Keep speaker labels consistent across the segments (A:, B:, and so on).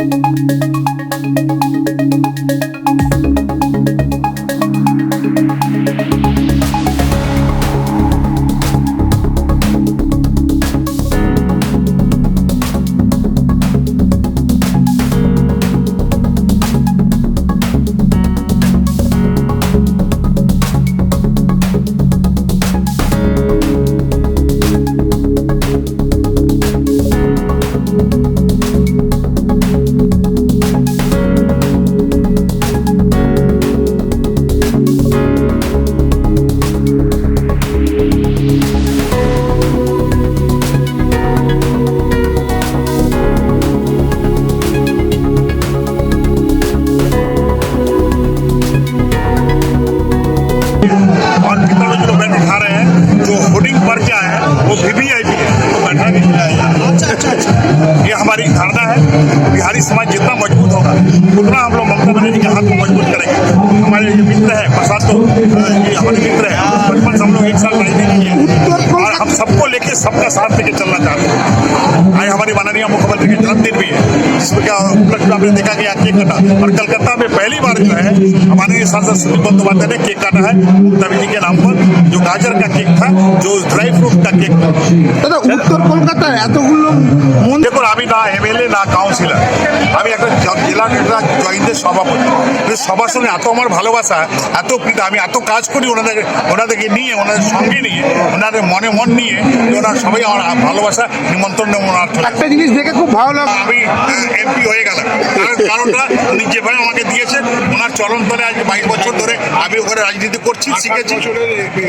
A: Thank you है। बिहारी समाज जितना मज़बूत होगा उतना हम लोग ममता बनर्जी के हाथ को मज़बूत करेंगे। हमारे जो मित्र है प्रसाद तो ये हमारे मित्र है बचपन से हम लोग एक साल साथ राजनीति किए और हम सबको लेके सबका साथ लेके चलना चाहते हैं। आज हमारी माननीय मुख्यमंत्री के जन्मदिन भी है जिसमें क्या उपलक्ष्य आपने देखा कि केक काटा। और कलकत्ता में पहली बार जो है हमारे सांसद सुनील बंदोपाध्याय ने केक काटा है ममता जी के नाम पर जो गाजर का केक था जो ड्राई फ्रूट का केक था।
B: उत्तर कोलकाता है तो उन
A: लोग देखो अभी ना है না কাউন্সিলর আমি একটা জেলা নেতা জয়েন্টের সভাপতি। কিন্তু সবার সঙ্গে এত আমার ভালোবাসা এত প্রীতি আমি এত কাজ করি ওনাদের ওনাদেরকে নিয়ে ওনাদের সঙ্গে নিয়ে ওনাদের মনে মন নিয়ে ওনারা সবাই আমার ভালোবাসা নিমন্ত্রণ ওনার
B: একটা জিনিস দেখে খুব ভালো লাগল।
A: আমি এমপি হয়ে গেলাম। কারণ কারণটা উনি যেভাবে আমাকে দিয়েছেন ওনার চলন ধরে আজ বাইশ বছর ধরে আমি ওখানে রাজনীতি করছি শিখেছি।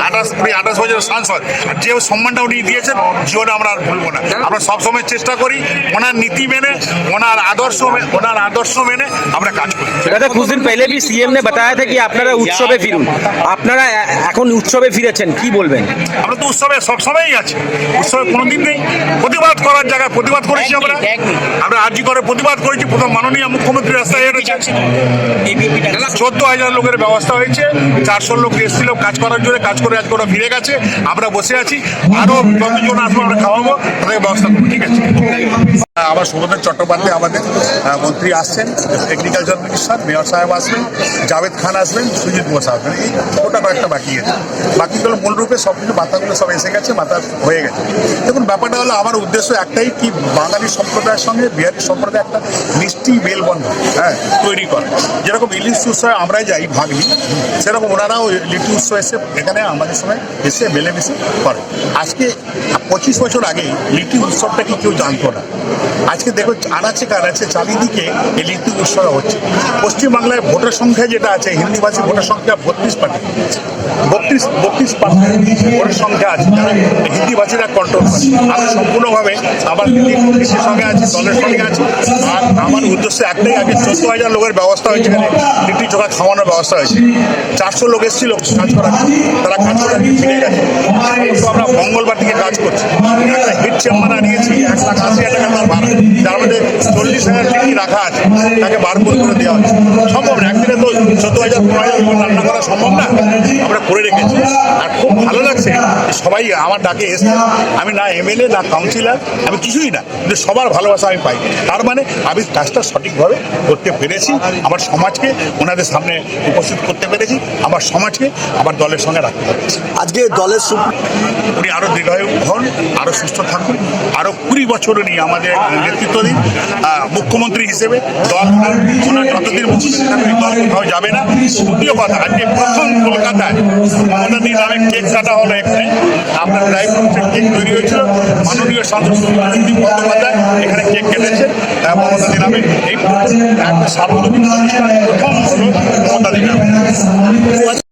A: আঠাশ কুড়ি আঠাশ বছরের সাংসদ। আর যে সম্মানটা উনি দিয়েছেন জীবনে আমরা আর ভুলবো না। আমরা সবসময় চেষ্টা করি ওনার নীতি মেনে ওনার আদর্শ মে- ওনার আদর্শ মেনে আমরা কাজ করি
C: দাদা कुछ दिन पहले भी सीएम ने बताया था कि আপনারা উৎসবে ফিরুন আপনারা এ- এখন উৎসবে ফিরেছেন কি বলবেন
A: আমরা তো উৎসবে সবসময়ই আছি উৎসবে কোনোদিন নেই প্রতিবাদ করার জায়গায় প্রতিবাদ করেছি আমরা আমরা আর্জি করে প্রতিবাদ করেছি প্রথম মাননীয় মুখ্যমন্ত্রী রাস্তায় এনেছে চোদ্দ হাজার লোকের ব্যবস্থা হয়েছে চারশো লোক এসেছিল কাজ করার জন্য কাজ করে আজকে ওরা ফিরে গেছে আমরা বসে আছি আরো যতজন আসবো আমরা খাওয়াবো তাদের ব্যবস্থা করবো ঠিক আছে আবার সুবোধন চট্টোপাধ্যায় আমাদের মন্ত্রী আসছেন এগ্রিকালচার মিনিস্টার মেয়র সাহেব আসবেন, জাভেদ খান আসবেন, সুজিত বোস আসবেন, এই ওটা কয়েকটা বাকি আছে। বাকিগুলো মূলরূপে সব কিছু, বার্তাগুলো সব এসে গেছে মাথা হয়ে গেছে। দেখুন, ব্যাপারটা হলো আমার উদ্দেশ্য একটাই কি, বাঙালি সম্প্রদায়ের সঙ্গে, বিহারি সম্প্রদায় একটা মিষ্টি মেলবন্ধন হ্যাঁ তৈরি করে। যেরকম ইলিশ উৎসবে আমরাই যাই, ভাগ নিই। সেরকম ওনারাও লিটু উৎসব এসে এখানে আমাদের সময় এসে মিলেমিশে করে। আজকে পঁচিশ বছর আগে লিটু উৎসবটা কি কেউ জানতো না। আজকে দেখো আনাচে কানাচে চারিদিকে এই লিটু উৎসব হচ্ছে। পশ্চিমবাংলায় ভোটার সংখ্যা যেটা আছে হিন্দিভাষী ভোটার সংখ্যা বত্রিশ পার্সেন্ট। বত্রিশ বত্রিশ পার্সেন্ট ভোটার সংখ্যা আছে। যারা হিন্দিভাষীরা কন্ট্রোল আমি সম্পূর্ণভাবে আমার হিন্দি কৃষির সঙ্গে আছে, দলের সঙ্গে আছে। আর আমার উদ্দেশ্য একটাই, আগে চোদ্দ হাজার লোকের ব্যবস্থা হয়েছে এখানে। লিট্টি চোখা খাওয়ানোর ব্যবস্থা হয়েছে। চারশো লোক এসেছিল কাজ করার তারা কাজ করে আজকে ফিরে গেছে। আমরা মঙ্গলবার থেকে কাজ করছি। একটা হিট চেম্বার আনিয়েছি, এক লাখ আশি হাজার টাকা ভাড়া। যার মধ্যে চল্লিশ হাজার টিকি রাখা আছে তাকে বারপুর করে দেওয়া হচ্ছে। সম্ভব না। একদিনে তো চোদ্দ হাজার পনেরো হাজার রান্না করা সম্ভব না আমরা করে রেখেছি আর খুব ভালো লাগছে সবাই আমার ডাকে এসছে আমি না এমএলএ না কাউন্সিলর আমি কিছুই না কিন্তু সবার ভালোবাসা আমি পাই তার মানে আমি কাজটা সঠিকভাবে করতে পেরেছি আমার সমাজকে ওনাদের সামনে উপস্থিত করতে পেরেছি আমার সমাজকে আমার দলের সঙ্গে রাখতে পেরেছি
D: আজকে দলের
A: উনি আরও দৃঢ় হন আরও সুস্থ থাকুন, আরও কুড়ি বছর উনি আমাদের নেতৃত্ব দিন। মুখ্যমন্ত্রী হিসেবে দল ওনার যতদিন মুখ্যমন্ত্রী থাকবে দল যাবে না। দ্বিতীয় কথা, আজকে প্রথম কলকাতায় দিন নামে কেক কাটা হলো এখানে। আপনার ড্রাই ফ্রুটের কেক তৈরি হয়েছিল। মাননীয় সাংসদ বন্দ্যোপাধ্যায় এখানে কেক কেটেছে। মমতাদি নামে এই প্রথম একটা সার্বজনীন প্রথম হলো মমতা দি নামে